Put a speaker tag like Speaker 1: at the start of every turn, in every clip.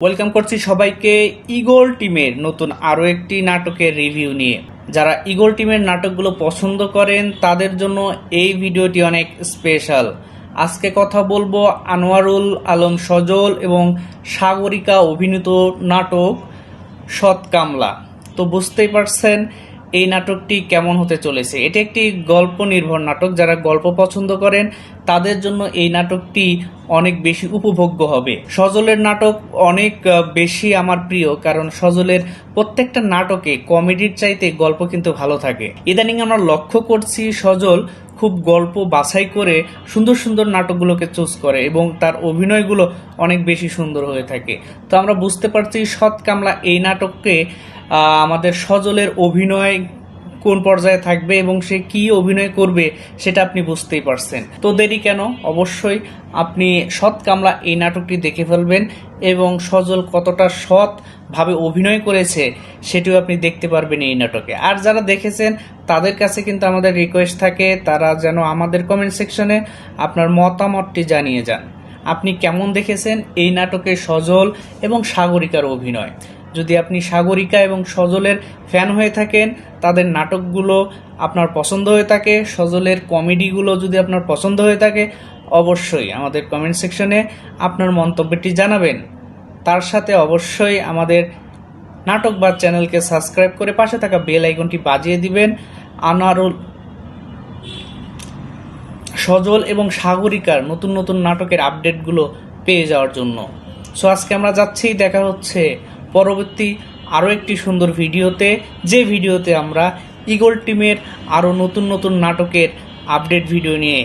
Speaker 1: Welcome করছি সবাইকে eagle টিমের নতুন আরও একটি নাটকের রিভিউ নিয়ে। যারা ইগল টিমের নাটকগুলো পছন্দ করেন, তাদের জন্য এই ভিডিওটি অনেক স্পেশাল আজকে কথা বলব আনোয়ারুল আলম সজল এবং সাগরিকা অভিনীত নাটক সৎ কামলা তো বুঝতেই পারছেন এই নাটকটি কেমন হতে চলেছে? এটি একটি গল্প নির্ভর নাটক। যারা গল্প পছন্দ করেন, তাদের জন্য এই নাটকটি অনেক বেশি উপভোগ্য হবে। সজলের নাটক অনেক বেশি আমার প্রিয়, কারণ সজলের প্রত্যেকটা নাটকে কমেডির চাইতে গল্প কিন্তু ভালো থাকে। ইদানিং আমরা লক্ষ্য করছি সজল খুব গল্প বাছাই করে সুন্দর সুন্দর নাটকগুলোকে চুজ করে এবং তার অভিনয়গুলো অনেক বেশি সুন্দর হয়ে থাকে। তো আমরা বুঝতে পারছি সৎ কামলা এই নাটককে আমাদের সজলের অভিনয় কোন পর্যায়ে থাকবে এবং সে কি অভিনয় করবে সেটা আপনি বুঝতেই পারছেন। তো দেরি কেন? অবশ্যই আপনি সৎ কামলা এই নাটকটি দেখে ফেলবেন এবং সজল কতটা সৎ ভাবে অভিনয় করেছে সেটিও আপনি দেখতে পারবেন এই নাটকে। আর যারা দেখেছেন, তাদের কাছে কিন্তু আমাদের রিকোয়েস্ট থাকে, তারা যেন আমাদের কমেন্ট সেকশনে আপনার মতামতটি জানিয়ে যান। আপনি কেমন দেখেছেন এই নাটকে সজল এবং সাগরিকার অভিনয়? যদি আপনি সাগরিকা এবং সজলের ফ্যান হয়ে থাকেন, তাদের নাটকগুলো আপনার পছন্দ হয়ে থাকে, সজলের কমেডিগুলো যদি আপনার পছন্দ হয়ে থাকে, অবশ্যই আমাদের কমেন্ট সেকশনে আপনার মন্তব্যটি জানাবেন। তার সাথে অবশ্যই আমাদের নাটক বা চ্যানেলকে সাবস্ক্রাইব করে পাশে থাকা বেল আইকনটি বাজিয়ে দিবেন। আনারুল সজল এবং সাগরিকার নতুন নতুন নাটকের আপডেটগুলো পেয়ে যাওয়ার জন্য। সো আজকে আমরা যাচ্ছি, দেখা হচ্ছে পরবর্তী আরও একটি সুন্দর ভিডিওতে, যে ভিডিওতে আমরা ইগল টিমের আরও নতুন নতুন নাটকের আপডেট ভিডিও নিয়ে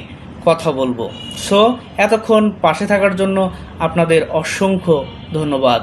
Speaker 1: কথা বলব। সো এতক্ষণ পাশে থাকার জন্য আপনাদের অসংখ্য ধন্যবাদ।